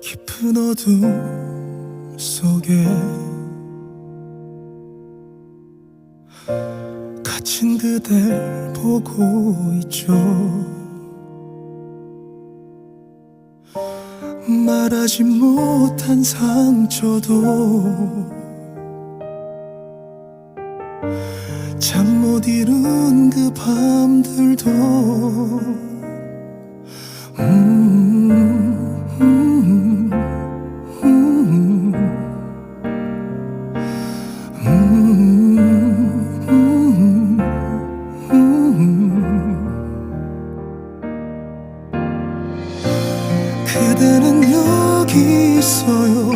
깊은 어둠 속에 갇힌 그댈 보고 있죠. 말하지 못한 상처도 잠 못 이룬 그 밤들도 그대는 여기 있어요.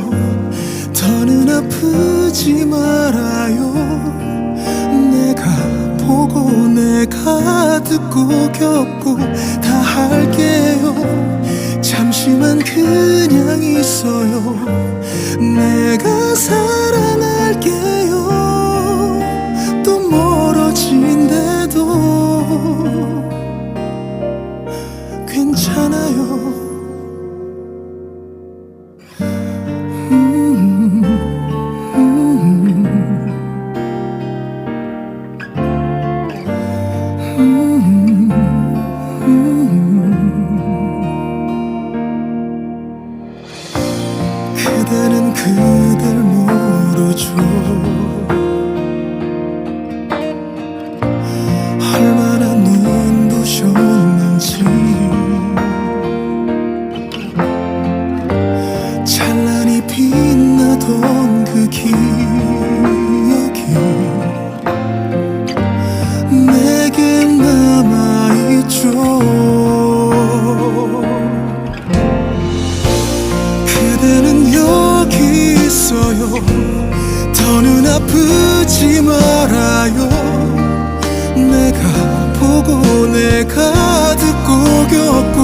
더는 아프지 말아요. 내가 보고 내가 듣고 겪고 다 할게요. 잠시만 그냥 있어요. 내가 사랑할게요. 또 멀어진대도 괜찮아요 더는 아프지 말아요 내가 보고 내가 듣고 겪고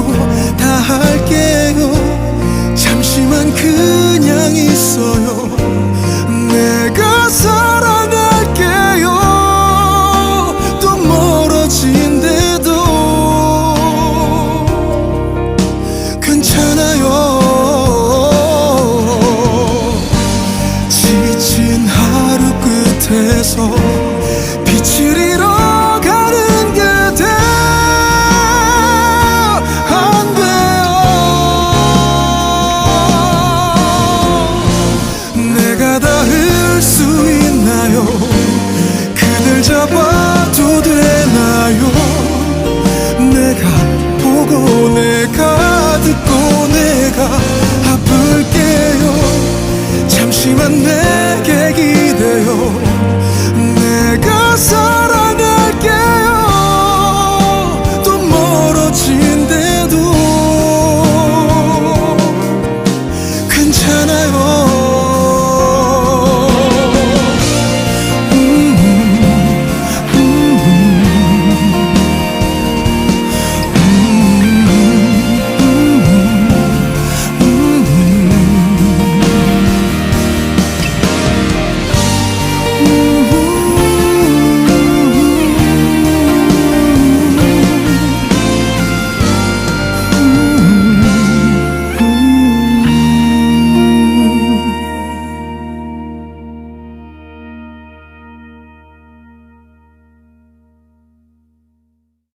보고 내가 듣고 내가 아플게요. 잠시만 내게 기대요. 내가 사랑할게요. 또 멀어진대도 괜찮아요.